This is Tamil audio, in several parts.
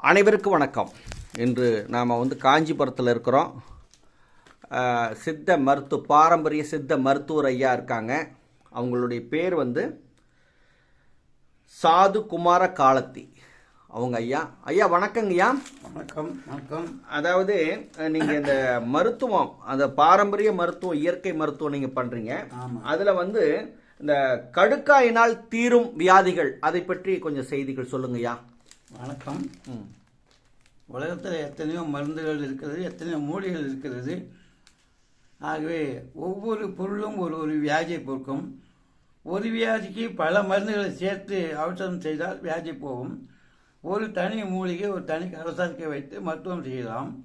அனைவருக்கும் வணக்கம். இன்று நாம் வந்து காஞ்சிபுரத்தில் இருக்கிறோம். சித்த மருத்துவ பாரம்பரிய சித்த மருத்துவர் ஐயா இருக்காங்க. அவங்களுடைய பேர் வந்து சாது குமார காலத்தி. அவங்க ஐயா. ஐயா வணக்கங்க ஐயா. வணக்கம் வணக்கம். அதாவது அஹ், நீங்க இந்த மருத்துவம் அந்த பாரம்பரிய மருத்துவம் இயற்கை மருத்துவம் நீங்க பண்றீங்க. ஆமா. அதுல வந்து இந்த கடுக்காயினால் தீரும் வியாதிகள் அதை பற்றி கொஞ்சம் செய்திகள் சொல்லுங்க ஐயா. வணக்கம். உலகத்தில் எத்தனையோ மருந்துகள் இருக்கிறது எத்தனையோ மூலிகள் இருக்கிறது. ஆகவே ஒவ்வொரு பொருளும் ஒரு ஒரு வியாதியை போக்கும் ஒரு வியாதிக்கு பல மருந்துகளை சேர்த்து அவசரம் செய்தால் வியாதி போகும். ஒரு தனி மூலிகை ஒரு தனி கரசாக்கை வைத்து மருத்துவம் செய்யலாம்.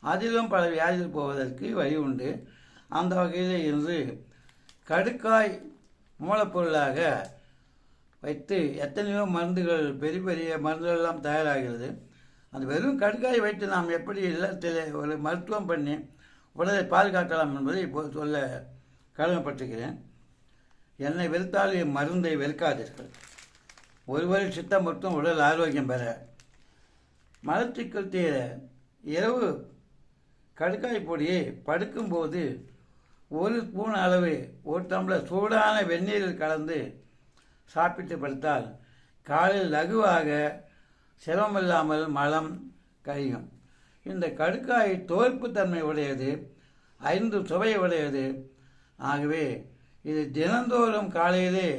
அதிலும் பல வியாதிகள் போவதற்கு வழி உண்டு. அந்த வகையில் இருந்து கடுக்காய் மூலப்பொருளாக வைத்து எத்தனையோ மருந்துகள் பெரிய பெரிய மருந்துகள் எல்லாம் தயாராகிறது. அந்த வெறும் கடுக்காயை வைத்து நாம் எப்படி இல்லத்தில் ஒரு மருத்துவம் பண்ணி உடலை பாதுகாக்கலாம் என்பதை இப்போது சொல்ல கடமைப்பட்டிருக்கிறேன். என்னை வெறுத்தால் என் மருந்தை வெறுக்காதீர்கள். ஒருவரை சித்த மருத்துவம் உடல் ஆரோக்கியம் பெற. மலச்சிக்கல் தீர இரவு கடுக்காய் பொடியை படுக்கும்போது ஒரு ஸ்பூன் அளவு ஒரு டம்ளர் சூடான வெந்நீரில் கலந்து சாப்பிட்டு படுத்தால் காலையில் லகுவாக சிரமமில்லாமல் மலம் கழியும். இந்த கடுக்காய் தோற்பு தன்மை உடையது ஐந்து சுவை உடையது. ஆகவே இது தினந்தோறும் காலையிலே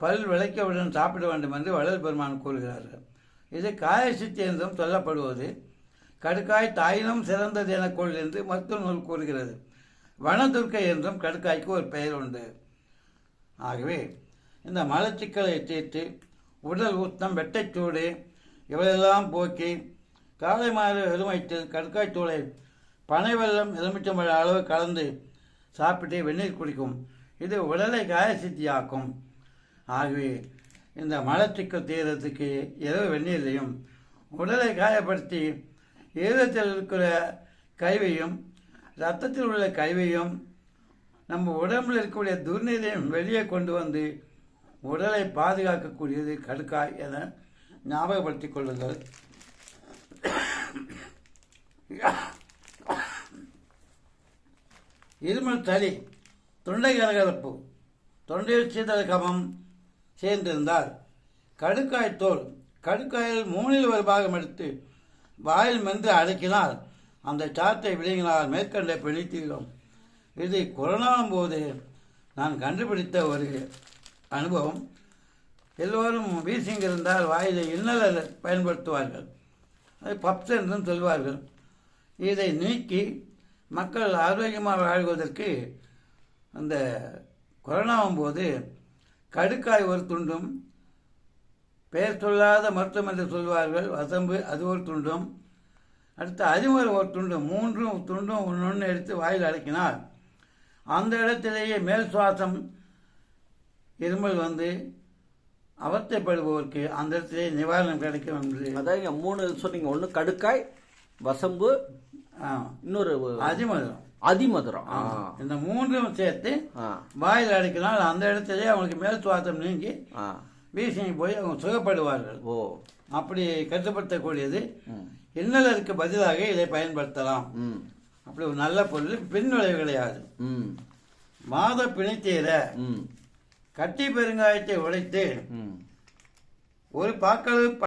பல் விளைக்கவுடன் சாப்பிட வேண்டும் என்று வள்ளல் பெருமான் கூறுகிறார்கள். இது காயசித்தி என்றும் சொல்லப்படுவது. கடுக்காய் தாயினும் சிறந்தது என கொள் என்று மருத்துவ நூல் கூறுகிறது. வனதுர்க்கை என்றும் கடுக்காய்க்கு ஒரு பெயர் உண்டு. ஆகவே இந்த மலச்சிக்கலை தீர்த்து உடல் ஊத்தம் வெட்டைச்சூடு இவையெல்லாம் போக்கி காலை மாறு எருமைத்தில் கடுக்காய் தூளை பனை வெல்லம் எலுமிச்சம்பழ அளவு கலந்து சாப்பிட்டு வெந்நீர் குடிக்கும். இது உடலை காயசித்தியாக்கும். ஆகவே இந்த மலச்சிக்கல் தீரத்துக்கு இரவு வெந்நீரையும் உடலை காயப்படுத்தி ஈரத்தில் இருக்கிற கழிவையும் ரத்தத்தில் உள்ள கழிவையும் நம்ம உடம்பில் இருக்கக்கூடிய துர்நீரையும் வெளியே கொண்டு வந்து உடலை பாதுகாக்கக்கூடியது கடுக்காய் என ஞாபகப்படுத்திக் கொள்ளுங்கள். இருமல் தறி தொண்டை கரகரப்பு தொண்டையில் சீதள கமம் சேர்ந்திருந்தால் கடுக்காய் தோல் கடுக்காயில் மூணில் ஒரு பாகம் எடுத்து வாயில் மென்று அடக்கினால் அந்த சாத்தை விழுங்கினால் மேற்கண்ட பிடித்தீரும் இது கொரோனாவும் போது நான் கண்டுபிடித்த ஒரு அனுபவம். எல்லோரும் வீசிங் இருந்தால் வாயில் இன்னலர் பயன்படுத்துவார்கள். அது பப்ஸ் என்றும் சொல்வார்கள். இதை நீக்கி மக்கள் ஆரோக்கியமாக வாழ்வதற்கு அந்த கொரோனாவும் போது கடுக்காய் ஒரு துண்டும் பெயர் சொல்லாத மருத்துவம் என்று சொல்வார்கள். வசம்பு அது ஒரு துண்டும். அடுத்து அதிமுறை ஒரு துண்டும். மூன்றும் துண்டும் ஒன்று ஒன்று எடுத்து வாயில் அடக்கினால் அந்த இடத்திலேயே மேல் சுவாசம் இருமல் வந்து அவஸ்தைப்படுபவருக்கு அந்த இடத்திலே நிவாரணம் கிடைக்கும் என்று இங்க மூணு சொன்னீங்க. ஒன்று கடுக்காய் வசம்பு இன்னொரு அதிமதுரம் அதிமதுரம். இந்த மூன்றும் சேர்த்து. வாயில் அடிக்கினால் அந்த இடத்திலே அவங்களுக்கு மேல் சுவாசம் நீங்கி ஆ. வீசிங் போய் அவங்க சுகப்படுவார்கள். ஓ. அப்படி கட்டுப்படுத்தக்கூடியது. இன்னலருக்கு பதிலாக இதை பயன்படுத்தலாம். அப்படி ஒரு நல்ல பொருள் பின் விளைவு கிடையாது. ம். மாத பிணித்தீர ம். கட்டி பெருங்காயத்தை உடைத்து ம். ஒரு பாக்களவு